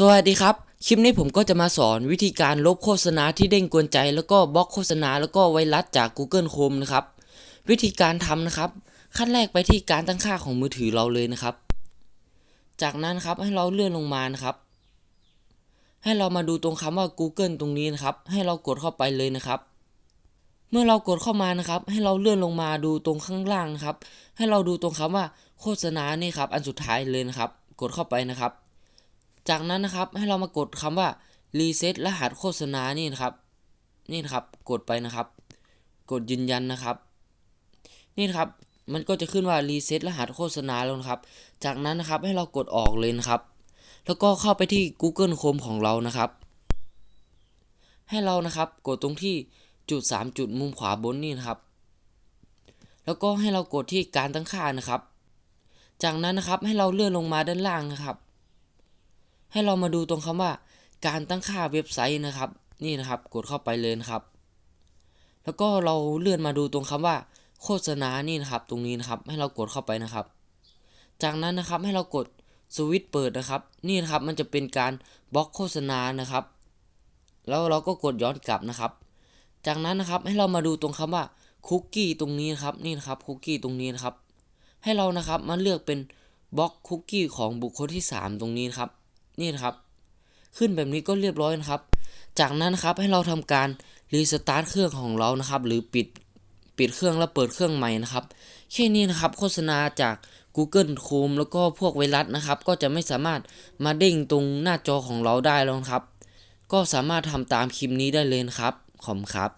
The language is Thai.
สวัสดีครับ คลิปนี้ผมก็จะมาสอนวิธีการลบโฆษณาที่เด้งกวนใจ แล้วก็บล็อกโฆษณาแล้วก็ไวรัสจาก Google Chrome นะครับ วิธีการทำนะครับ ขั้นแรกไปที่การตั้งค่าของมือถือเราเลยนะครับ จากนั้นครับให้เราเลื่อนลงมานะครับ ให้เรามาดูตรงคำว่า Google ตรงนี้นะครับ ให้เรากดเข้าไปเลยนะครับ เมื่อเรากดเข้ามานะครับ ให้เราเลื่อนลงมาดูตรงข้างล่างนะครับ ให้เราดูตรงคำว่าโฆษณานี่ครับ อันสุดท้ายเลยนะครับ กดเข้าไปนะครับ จากนั้นนะครับให้เรามากดคำว่า reset รหัสโฆษณานี่นะครับ นี่นะครับกดไปนะครับ กดยืนยันนะครับ นี่นครับมันก็จะขึ้นว่า reset รหัสโฆษณาแล้วนะครับ จากนั้นนะครับให้เรากดออกเลยนะครับ แล้วก็เข้าไปที่ Google Chrome ของเรานะครับ ให้เรานะครับกดตรงที่จุด 3 จุดมุมขวาบนนี่นะครับ แล้วก็ให้เรากดที่การตั้งค่านะครับ จากนั้นนะครับให้เราเลื่อนลงมาด้านล่างนะครับ ให้เรามาดูตรงคำว่า การตั้งค่าเว็บไซต์นะครับ นี่นะครับ กดเข้าไปเลยนะครับ แล้วก็เราเลื่อนมาดูตรงคำว่า โฆษณานี่นะครับ ตรงนี้นะครับ ให้เรากดเข้าไปนะครับ จากนั้นนะครับให้เรากดสวิตช์เปิดนะครับ นี่นะครับมันจะเป็นการบล็อกโฆษณานะครับ แล้วเราก็กดย้อนกลับนะครับ จากนั้นนะครับให้เรามาดูตรงคำว่าคุกกี้ตรงนี้นะครับนี่นะครับคุกกี้ตรงนี้นะครับ ให้เรานะครับมาเลือกเป็นบล็อกคุกกี้ของบุคคลที่ 3 ตรงนี้นะครับ นี่นะครับ ขึ้นแบบนี้ก็เรียบร้อยนะครับ จากนั้นนะครับให้เราทำการรีสตาร์ทเครื่องของเรานะครับ หรือปิดปิดเครื่องแล้วเปิดเครื่องใหม่นะครับแค่นี้นะครับ โฆษณาจาก Google Chrome แล้วก็พวกไวรัสนะครับ ก็จะไม่สามารถมาเด้งตรงหน้าจอของเราได้แล้วครับ ก็สามารถทำตามคลิปนี้ได้เลยนะครับ ขอบคุณครับ